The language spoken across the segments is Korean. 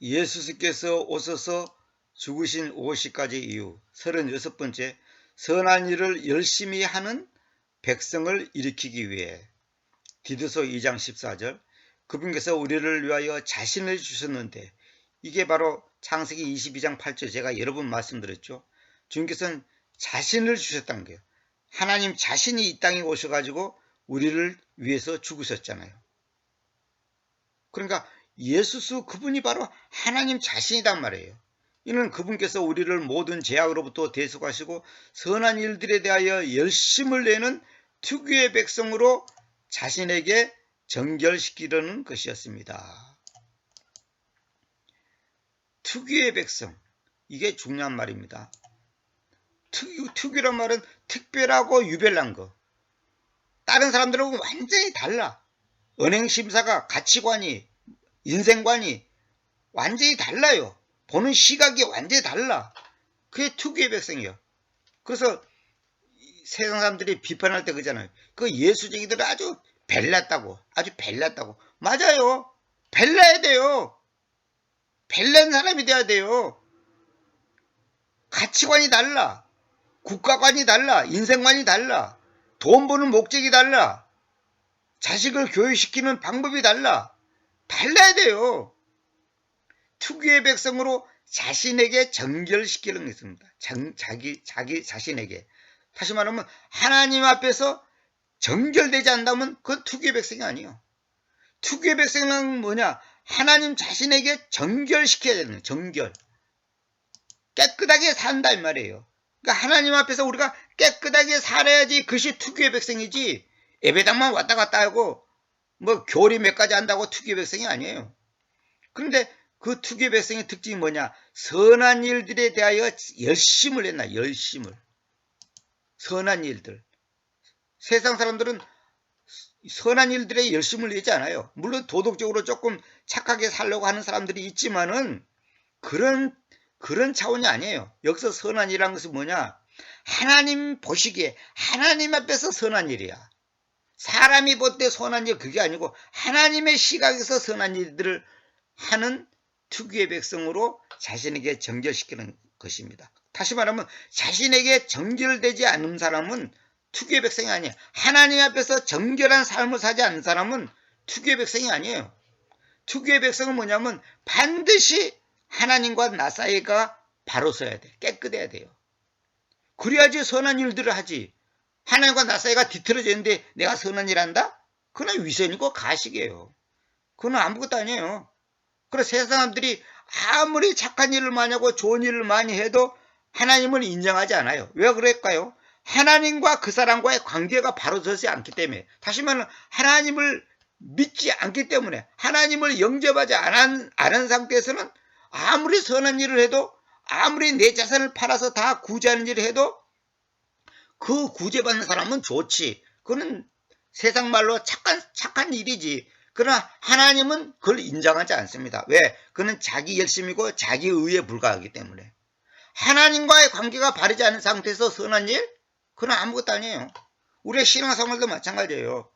예수께서 오셔서 죽으신 50가지 이유 36번째 선한 일을 열심히 하는 백성을 일으키기 위해 디드서 2장 14절 그분께서 우리를 위하여 자신을 주셨는데 이게 바로 창세기 22장 8절 제가 여러 번 말씀드렸죠. 주님께서는 자신을 주셨다는 거예요. 하나님 자신이 이 땅에 오셔가지고 우리를 위해서 죽으셨잖아요. 그러니까 예수스 그분이 바로 하나님 자신이란 말이에요. 이는 그분께서 우리를 모든 제약으로부터 대속하시고 선한 일들에 대하여 열심을 내는 특유의 백성으로 자신에게 정결시키려는 것이었습니다. 특유의 백성 이게 중요한 말입니다. 특유, 특유란 말은 특별하고 유별난 거. 다른 사람들하고 완전히 달라. 은행 심사가 가치관이 인생관이 완전히 달라요. 보는 시각이 완전히 달라. 그게 특유의 백성이요. 그래서 세상 사람들이 비판할 때 그러잖아요. 그 예수쟁이들은 아주 벨났다고. 아주 벨났다고. 맞아요. 벨나야 돼요. 벨난 사람이 돼야 돼요. 가치관이 달라. 국가관이 달라. 인생관이 달라. 돈 버는 목적이 달라. 자식을 교육시키는 방법이 달라. 달라야 돼요. 특유의 백성으로 자신에게 정결시키는 것입니다. 정, 자기, 자기 자신에게. 다시 말하면 하나님 앞에서 정결되지 않다면 그건 특유의 백성이 아니에요. 특유의 백성은 뭐냐? 하나님 자신에게 정결시켜야 되는. 정결. 깨끗하게 산다 이 말이에요. 그러니까 하나님 앞에서 우리가 깨끗하게 살아야지 그것이 특유의 백성이지 예배당만 왔다 갔다 하고 뭐 교리 몇 가지 한다고 특유의 백성이 아니에요. 그런데 그 특유의 백성의 특징이 뭐냐? 선한 일들에 대하여 열심을 했나? 열심을. 선한 일들. 세상 사람들은 선한 일들에 열심을 내지 않아요. 물론 도덕적으로 조금 착하게 살려고 하는 사람들이 있지만은 그런 그런 차원이 아니에요. 여기서 선한 일이란 것은 뭐냐? 하나님 보시기에 하나님 앞에서 선한 일이야. 사람이 볼 때 선한 일 그게 아니고 하나님의 시각에서 선한 일들을 하는 특유의 백성으로 자신에게 정결시키는 것입니다. 다시 말하면 자신에게 정결되지 않은 사람은 특유의 백성이 아니에요. 하나님 앞에서 정결한 삶을 사지 않는 사람은 특유의 백성이 아니에요. 특유의 백성은 뭐냐면 반드시 하나님과 나 사이가 바로 서야 돼. 깨끗해야 돼요. 그래야지 선한 일들을 하지. 하나님과 나 사이가 뒤틀어져 있는데 내가 선한 일 한다? 그건 위선이고 가식이에요. 그건 아무것도 아니에요. 그래서 세상 사람들이 아무리 착한 일을 많이 하고 좋은 일을 많이 해도 하나님을 인정하지 않아요. 왜 그럴까요? 하나님과 그 사람과의 관계가 바로 서지 않기 때문에 다시 말하면 하나님을 믿지 않기 때문에 하나님을 영접하지 않은, 않은 상태에서는 아무리 선한 일을 해도 아무리 내 자산을 팔아서 다 구제하는 일을 해도 그 구제받는 사람은 좋지. 그거는 세상 말로 착한, 착한 일이지. 그러나 하나님은 그걸 인정하지 않습니다. 왜? 그는 자기 열심이고 자기 의에 불과하기 때문에. 하나님과의 관계가 바르지 않은 상태에서 선한 일? 그건 아무것도 아니에요. 우리의 신앙생활도 마찬가지예요.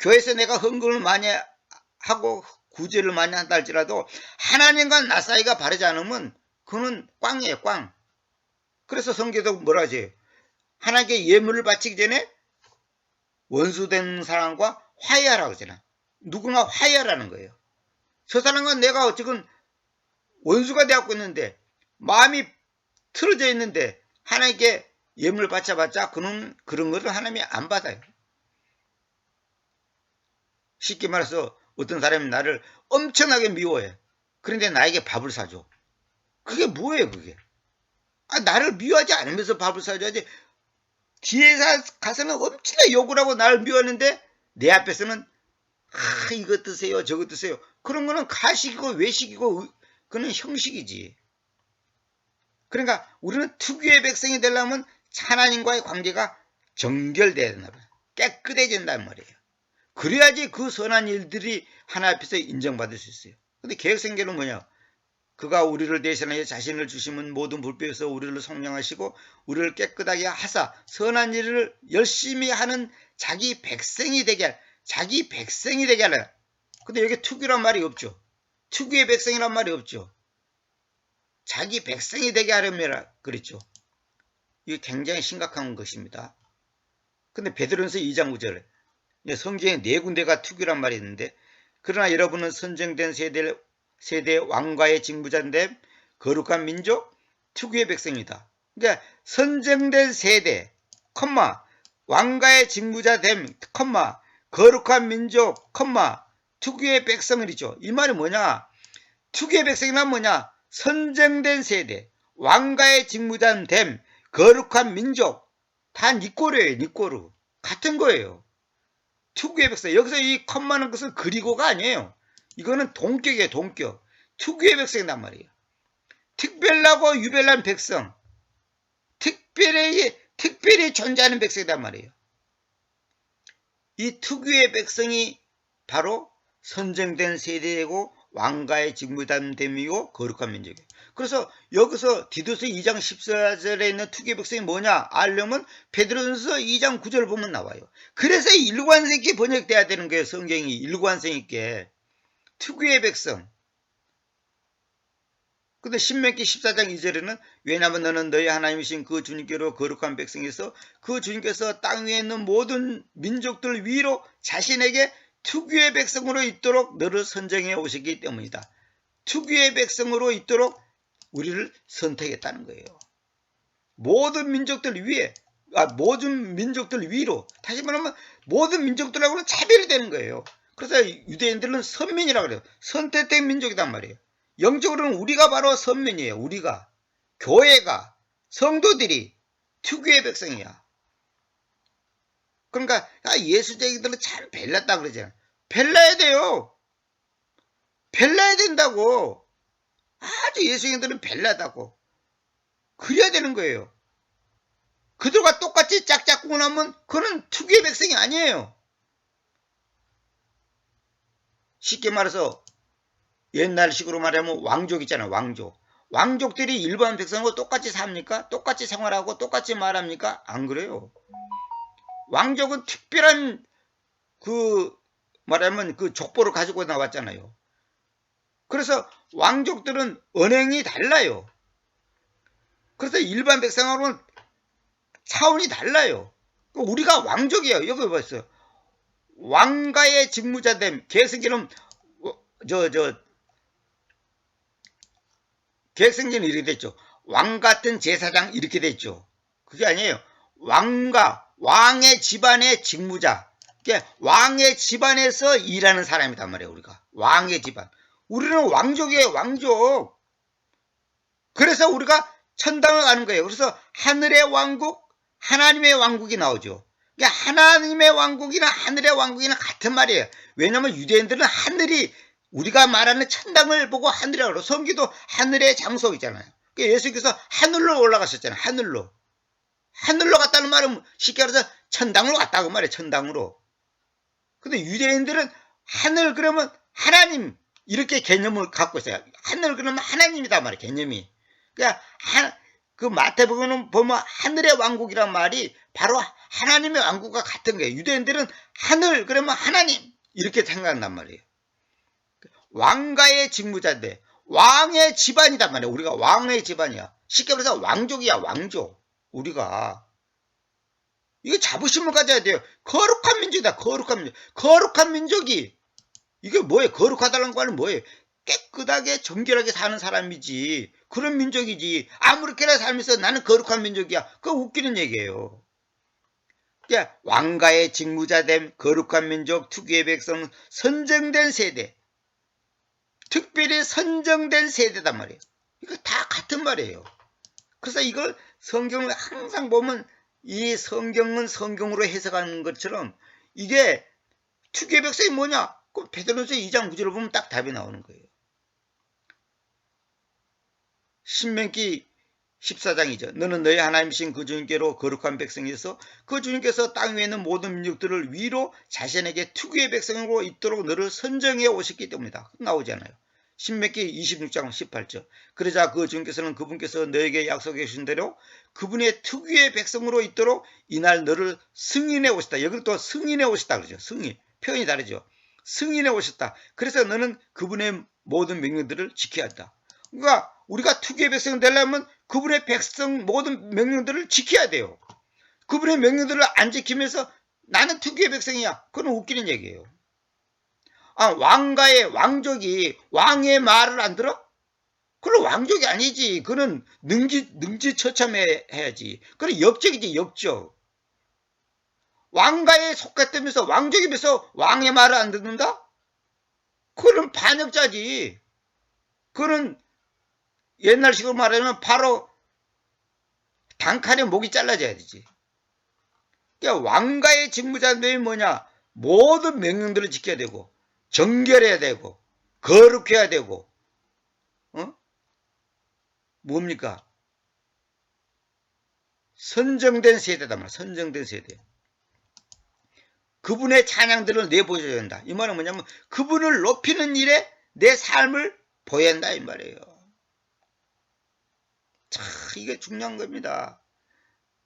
교회에서 내가 헌금을 많이 하고 구제를 많이 한다 할지라도 하나님과 나 사이가 바르지 않으면 그는 꽝이에요, 꽝. 그래서 성경도 뭐라 하지? 하나님께 예물을 바치기 전에 원수된 사람과 화해하라고 하잖아. 누구나 화해하라는 거예요. 저 사람과 내가 지금 원수가 되었고 있는데 마음이 틀어져 있는데 하나님께 예물 바쳐봤자 그는 그런 것을 하나님이 안 받아요. 쉽게 말해서 어떤 사람이 나를 엄청나게 미워해. 그런데 나에게 밥을 사줘. 그게 뭐예요, 그게? 아, 나를 미워하지 않으면서 밥을 사줘야지. 뒤에 가서는 엄청나게 욕을 하고 나를 미워하는데 내 앞에서는 아, 이것 드세요, 저것 드세요. 그런 거는 가식이고 외식이고 그는 형식이지. 그러니까 우리는 특유의 백성이 되려면 하나님과의 관계가 정결돼야 된다. 깨끗해진단 말이에요. 그래야지 그 선한 일들이 하나 앞에서 인정받을 수 있어요. 근데 계획생계는 뭐냐? 그가 우리를 대신하여 자신을 주시면 모든 불법에서 우리를 성령하시고 우리를 깨끗하게 하사 선한 일을 열심히 하는 자기 백성이 되게 할 자기 백성이 되게 하라. 근데 여기 특유란 말이 없죠. 특유의 백성이란 말이 없죠. 자기 백성이 되게 하려면 그랬죠. 이게 굉장히 심각한 것입니다. 근데 베드로전서 2장 9절 성경에 네 군데가 특유란 말이 있는데 그러나 여러분은 선정된 세대 세대 왕과의 직무자인데 거룩한 민족 특유의 백성이다. 그러니까 선정된 세대, 컴마 왕가의 직무자 됨, 컴마 거룩한 민족, 컴마 특유의 백성이죠. 이 말이 뭐냐? 특유의 백성이란 뭐냐? 선정된 세대, 왕가의 직무자 됨, 거룩한 민족 다 니꼬르예요. 니꼬르 같은 거예요. 특유의 백성 여기서 이 컴마는 것은 그리고가 아니에요. 이거는 동격이에요. 동격. 특유의 백성이란 말이에요. 특별하고 유별난 백성. 특별히 특별히 존재하는 백성이란 말이에요. 이 특유의 백성이 바로 선정된 세대이고 왕가의 직무담됨이고 거룩한 민족이에요. 그래서 여기서 디도스 2장 14절에 있는 특유의 백성이 뭐냐 알려면 베드로전서 2장 9절 보면 나와요. 그래서 일관성 있게 번역돼야 되는 거예요. 성경이 일관성 있게. 특유의 백성. 근데 신명기 14장 2절에는 왜냐하면 너는 너희 하나님이신 그 주님께로 거룩한 백성에서 그 주님께서 땅 위에 있는 모든 민족들 위로 자신에게 특유의 백성으로 있도록 너를 선정해 오셨기 때문이다. 특유의 백성으로 있도록 우리를 선택했다는 거예요. 모든 민족들 위에 아, 모든 민족들 위로 다시 말하면 모든 민족들하고는 차별이 되는 거예요. 그래서 유대인들은 선민이라고 그래요. 선택된 민족이단 말이에요. 영적으로는 우리가 바로 선민이에요. 우리가 교회가 성도들이 특유의 백성이야. 그러니까 아, 예수쟁이들은 참 벨랐다 그러잖아. 벨라야 돼요. 벨라야 된다고. 아주 예수쟁이들은 벨라다고. 그래야 되는 거예요. 그들과 똑같이 짝짝꿍 하면 그는 특유의 백성이 아니에요. 쉽게 말해서 옛날식으로 말하면 왕족 있잖아요. 왕족. 왕족들이 일반 백성하고 똑같이 삽니까? 똑같이 생활하고 똑같이 말합니까? 안 그래요. 왕족은 특별한 그 말하면 그 족보를 가지고 나왔잖아요. 그래서 왕족들은 언행이 달라요. 그래서 일반 백성하고는 차원이 달라요. 우리가 왕족이에요. 여기 봤어요. 왕가의 직무자됨. 계승기는 저 저 계승기는 이렇게 됐죠. 왕 같은 제사장 이렇게 됐죠. 그게 아니에요. 왕가 왕의 집안의 직무자. 왕의 집안에서 일하는 사람이단 말이에요. 우리가 왕의 집안. 우리는 왕족이에요. 왕족. 그래서 우리가 천당을 가는 거예요. 그래서 하늘의 왕국, 하나님의 왕국이 나오죠. 그러니까 하나님의 왕국이나 하늘의 왕국이나 같은 말이에요. 왜냐하면 유대인들은 하늘이 우리가 말하는 천당을 보고 하늘이라고 성기도 하늘의 장소이잖아요. 그러니까 예수께서 하늘로 올라가셨잖아요. 하늘로. 하늘로 갔다는 말은 쉽게 말해서 천당으로 갔다고 말이에요. 천당으로. 근데 유대인들은 하늘 그러면 하나님 이렇게 개념을 갖고 있어요. 하늘 그러면 하나님이다 말이에요. 개념이. 그러니까 하, 그 마태복음은 보면 하늘의 왕국이란 말이 바로 하나님의 왕국과 같은 거예요. 유대인들은 하늘 그러면 하나님 이렇게 생각한단 말이에요. 왕가의 직무자인데 왕의 집안이단 말이에요. 우리가 왕의 집안이야. 쉽게 말해서 왕족이야. 왕족. 우리가 이거 자부심을 가져야 돼요. 거룩한 민족이다. 거룩한 민족. 거룩한 민족이 이게 뭐예요? 거룩하다는 거는 뭐예요? 깨끗하게 정결하게 사는 사람이지. 그런 민족이지. 아무렇게나 살면서 나는 거룩한 민족이야. 그거 웃기는 얘기예요. 그러니까 왕가의 직무자됨, 거룩한 민족, 특유의 백성, 선정된 세대. 특별히 선정된 세대단 말이에요. 이거 다 같은 말이에요. 그래서 이걸 성경을 항상 보면 이 성경은 성경으로 해석하는 것처럼 이게 특유의 백성이 뭐냐? 그럼 베드로서 2장 9절을 보면 딱 답이 나오는 거예요. 신명기 14장이죠. 너는 너희 하나님이신 그 주님께로 거룩한 백성이어서 그 주님께서 땅 위에 있는 모든 민족들을 위로 자신에게 특유의 백성으로 있도록 너를 선정해 오셨기 때문이다. 나오잖아요. 신명기 26장 18절. 그러자 그 주님께서는 그분께서 너에게 약속해 주신 대로 그분의 특유의 백성으로 있도록 이날 너를 승인해 오셨다. 여기 또 승인해 오셨다 그러죠. 승인. 표현이 다르죠. 승인해 오셨다. 그래서 너는 그분의 모든 명령들을 지켜야 한다. 그러니까 우리가 투기의 백성 되려면 그분의 백성 모든 명령들을 지켜야 돼요. 그분의 명령들을 안 지키면서 나는 투기의 백성이야. 그건 웃기는 얘기예요. 아, 왕가의 왕족이 왕의 말을 안 들어? 그건 왕족이 아니지. 그는 능지, 능지처참해 해야지. 그건 역적이지, 역적. 왕가에 속했다면서 왕족이면서 왕의 말을 안 듣는다? 그는 반역자지. 그는 옛날식으로 말하면 바로 단칼에 목이 잘라져야 되지. 그러니까 왕가의 직무자들이 뭐냐? 모든 명령들을 지켜야 되고 정결해야 되고 거룩해야 되고 어? 뭡니까? 선정된 세대다 말 선정된 세대. 그분의 찬양들을 내보여야 된다. 이 말은 뭐냐면 그분을 높이는 일에 내 삶을 보여야 한다 이 말이에요. 참 이게 중요한 겁니다.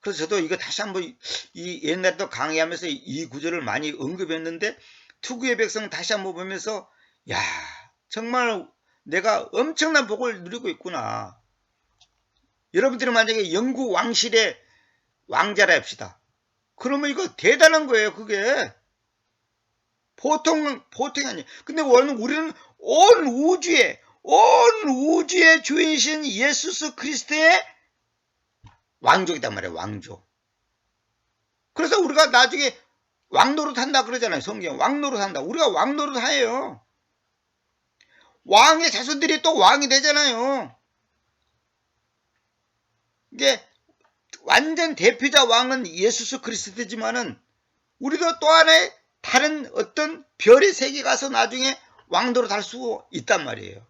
그래서 저도 이거 다시 한번 이 옛날에도 강의하면서 이 구절을 많이 언급했는데 투구의 백성 다시 한번 보면서 야 정말 내가 엄청난 복을 누리고 있구나. 여러분들이 만약에 영국 왕실의 왕자라 합시다. 그러면 이거 대단한 거예요, 그게. 보통, 보통이 아니에요. 근데 우리는 온 우주에, 온 우주의 주인이신 예수스 그리스도의 왕족이단 말이에요, 왕족. 그래서 우리가 나중에 왕노릇 한다 그러잖아요, 성경. 왕노릇 한다. 우리가 왕노릇 해요. 왕의 자손들이 또 왕이 되잖아요. 이게 완전 대표자 왕은 예수스 그리스도지만은 우리도 또 하나의 다른 어떤 별의 세계 가서 나중에 왕도로 달 수 있단 말이에요.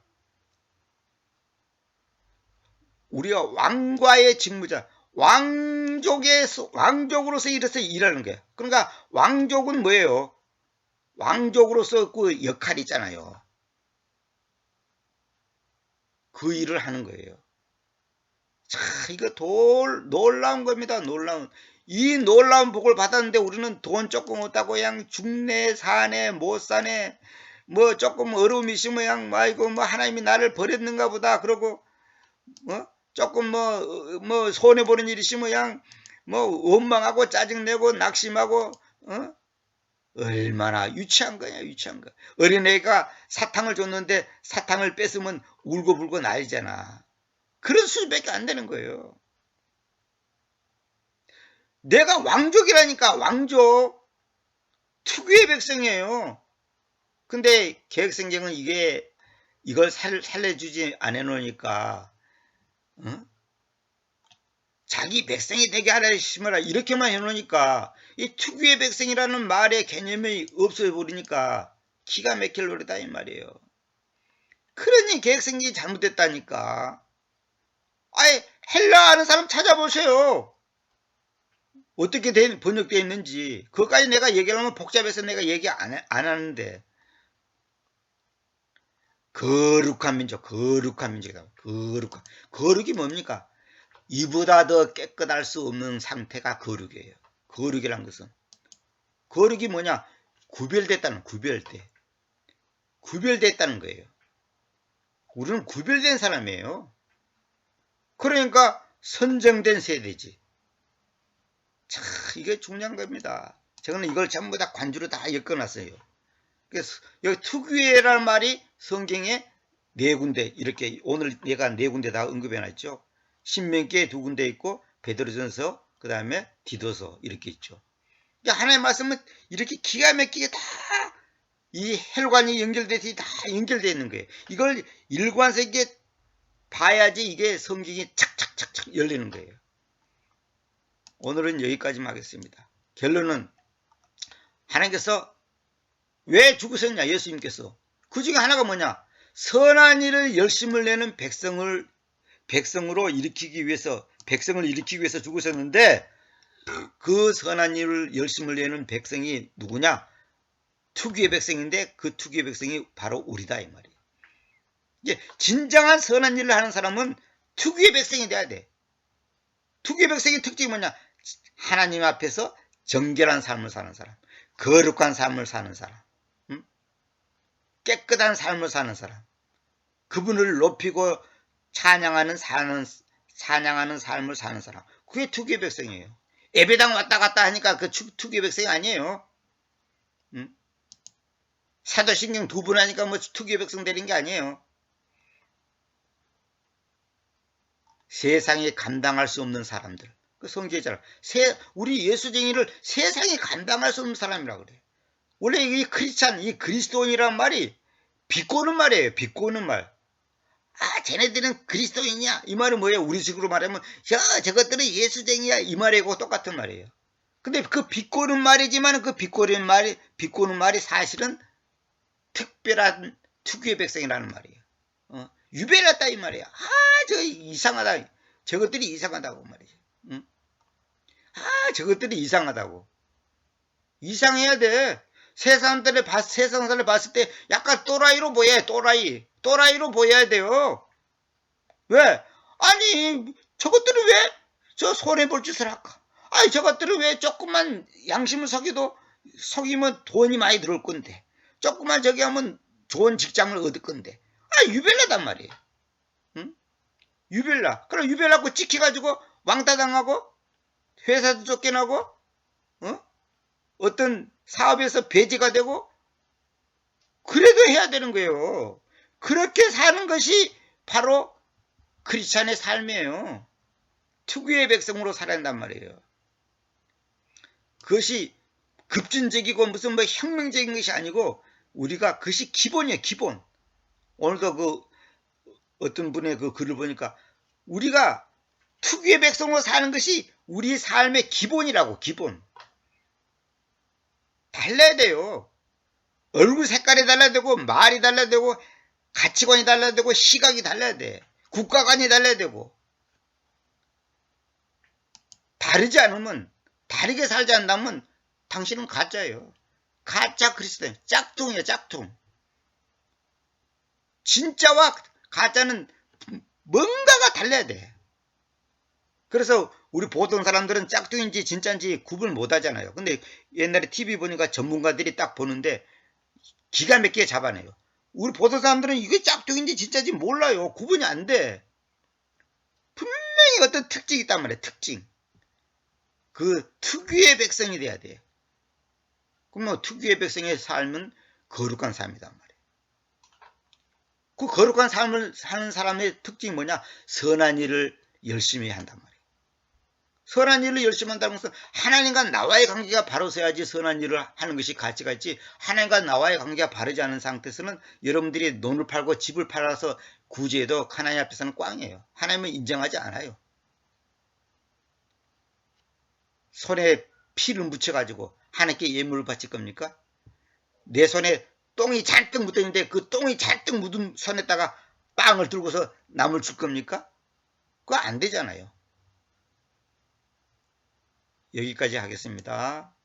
우리가 왕과의 직무자, 왕족에서 왕족으로서 이래서 일하는 거예요. 그러니까 왕족은 뭐예요? 왕족으로서 그 역할이 있잖아요. 그 일을 하는 거예요. 자, 이거 돌, 놀라운 겁니다. 놀라운. 이 놀라운 복을 받았는데 우리는 돈 조금 없다고 그냥 죽네, 사네, 못 사네, 뭐 조금 어려움이 있으면 그냥, 뭐, 이거 뭐 하나님이 나를 버렸는가 보다. 그러고, 어? 조금 뭐, 뭐, 손해보는 일이 있으면 그냥, 뭐, 원망하고 짜증내고 낙심하고, 어? 얼마나 유치한 거야, 유치한 거. 어린애가 사탕을 줬는데 사탕을 뺏으면 울고불고 난리잖아. 그런 수준밖에 안 되는 거예요. 내가 왕족이라니까 왕족 특유의 백성이에요. 근데 계획성경은 이게 이걸 살, 살려주지 않아 놓으니까 어? 자기 백성이 되게 하라 심어라 이렇게만 해놓으니까 이 특유의 백성이라는 말의 개념이 없어져 버리니까 기가 막힐 노래다 이 말이에요. 그러니 계획성경이 잘못됐다니까. 아예 헬라 하는 사람 찾아보세요. 어떻게 된, 번역되어 있는지. 그것까지 내가 얘기하면 복잡해서 내가 얘기 안, 해- 안 하는데. 거룩한 민족, 거룩한 민족이다. 거룩한. 거룩이 뭡니까? 이보다 더 깨끗할 수 없는 상태가 거룩이에요. 거룩이란 것은. 거룩이 뭐냐? 구별됐다는, 구별돼. 구별됐다는 거예요. 우리는 구별된 사람이에요. 그러니까 선정된 세대지. 참 이게 중요한 겁니다. 저는 이걸 전부 다 관주로 다 엮어놨어요. 그래서 여기 특유의라는 말이 성경에 네 군데 이렇게 오늘 내가 네 군데 다 언급해놨죠. 신명기에 두 군데 있고 베드로전서 그 다음에 디도서 이렇게 있죠. 그러니까 하나의 말씀은 이렇게 기가 막히게 다 이 혈관이 연결돼서 다 연결되어 있는 거예요. 이걸 일관되게 봐야지 이게 성경이 착착착착 열리는 거예요. 오늘은 여기까지만 하겠습니다. 결론은 하나님께서 왜 죽으셨냐 예수님께서 그 중에 하나가 뭐냐 선한 일을 열심을 내는 백성을 백성으로 일으키기 위해서 백성을 일으키기 위해서 죽으셨는데 그 선한 일을 열심을 내는 백성이 누구냐 투기의 백성인데 그 투기의 백성이 바로 우리다 이 말이에요. 이제 진정한 선한 일을 하는 사람은 투기의 백성이 돼야 돼. 투기의 백성의 특징이 뭐냐? 하나님 앞에서 정결한 삶을 사는 사람, 거룩한 삶을 사는 사람. 음? 깨끗한 삶을 사는 사람. 그분을 높이고 찬양하는 사는 찬양하는 삶을 사는 사람. 그게 투기의 백성이에요. 예배당 왔다 갔다 하니까 그 투- 투기의 백성이 아니에요. 응? 사도신경 두번 하니까 뭐 투기의 백성 되는 게 아니에요. 세상이 감당할 수 없는 사람들. 그 성제자라. 세, 우리 예수쟁이를 세상이 감당할 수 없는 사람이라 그래. 원래 이 크리스찬, 이 그리스도인이란 말이 비꼬는 말이에요. 비꼬는 말. 아, 쟤네들은 그리스도인이야. 이 말은 뭐예요? 우리 식으로 말하면, 야, 저것들은 예수쟁이야. 이 말이고 똑같은 말이에요. 근데 그 비꼬는 말이지만 그 비꼬는 말이, 비꼬는 말이 사실은 특별한 특유의 백성이라는 말이에요. 어, 유별났다 이 말이야. 아, 저 이상하다. 저것들이 이상하다고 말이죠. 응? 아, 저것들이 이상하다고. 이상해야 돼. 세상들을 봤, 세상사를 봤을 때 약간 또라이로 보여, 또라이. 또라이로 보여야 돼요. 왜? 아니, 저것들은 왜 저 손해볼 짓을 할까? 아니, 저것들은 왜 조금만 양심을 속여도 속이면 돈이 많이 들어올 건데. 조금만 저기 하면 좋은 직장을 얻을 건데. 아, 유별나단 말이에요. 응? 유별나. 그럼 유별나고 찍혀가지고 왕따 당하고 회사도 쫓겨나고 어? 어떤 사업에서 배제가 되고 그래도 해야 되는 거예요. 그렇게 사는 것이 바로 크리스찬의 삶이에요. 특유의 백성으로 살아야 한단 말이에요. 그것이 급진적이고 무슨 뭐 혁명적인 것이 아니고 우리가 그것이 기본이에요. 기본. 오늘도 그 어떤 분의 그 글을 보니까 우리가 특유의 백성으로 사는 것이 우리 삶의 기본이라고 기본. 달라야 돼요. 얼굴 색깔이 달라야 되고 말이 달라야 되고 가치관이 달라야 되고 시각이 달라야 돼. 국가관이 달라야 되고 다르지 않으면 다르게 살지 않다면 당신은 가짜예요. 가짜 그리스도인 짝퉁이에요 짝퉁. 진짜와 가짜는 뭔가가 달라야 돼. 그래서 우리 보통 사람들은 짝퉁인지 진짜인지 구분 못 하잖아요. 근데 옛날에 TV 보니까 전문가들이 딱 보는데 기가 막히게 잡아내요. 우리 보통 사람들은 이게 짝퉁인지 진짜인지 몰라요. 구분이 안 돼. 분명히 어떤 특징이 있단 말이에요. 특징. 그 특유의 백성이 돼야 돼. 그럼 뭐 특유의 백성의 삶은 거룩한 삶이단 말이에요. 그 거룩한 삶을 사는 사람의 특징이 뭐냐? 선한 일을 열심히 한단 말이에요. 선한 일을 열심히 것은 하나님과 나와의 관계가 바로 서야지 선한 일을 하는 것이 가치가 있지 하나님과 나와의 관계가 바르지 않은 상태에서는 여러분들이 논을 팔고 집을 팔아서 구제해도 하나님 앞에서는 꽝이에요. 하나님은 인정하지 않아요. 손에 피를 묻혀가지고 하나님께 예물을 바칠 겁니까? 내 손에 똥이 잔뜩 묻어있는데 그 똥이 잔뜩 묻은 손에다가 빵을 들고서 남을 줄 겁니까? 그거 안 되잖아요. 여기까지 하겠습니다.